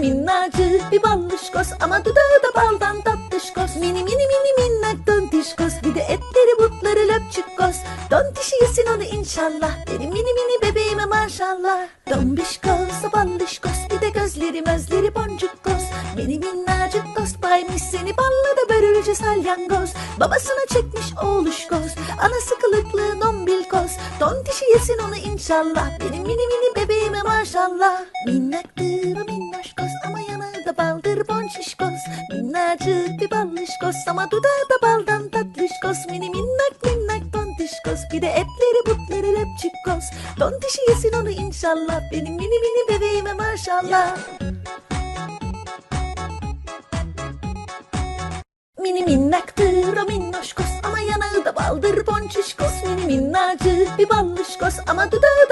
Minnacık bir ballışkos ama dudağı da baldan tatlışkos Mini mini mini minnak tontişkos. Bir de etleri butları löpçükkos Tontişi yesin onu inşallah. Benim mini mini bebeğime maşallah. Dombişkos ballışkos bir de gözleri mözleri boncukkos Mini minnacık tost baymış seni. Balla da börülce salyangoz. Babasına çekmiş oğluşkos anası kılıklı dombilkos Tontişi yesin onu inşallah. Benim mini mini bebeğime maşallah. Minnaktır bonşişkos Minnacık bir ballışkos ama dudağı da baldan tatlışkos. Mini minnak minnak tontişkos. Bir de etleri butları löpçükkos Tontişi yesin onu inşallah. Benim mini mini bebeğime maşallah. Mini minnaktır o minnoşkos. Ama yanağı da baldır bonçişkos Mini minnacık bir ballışkos ama dudağı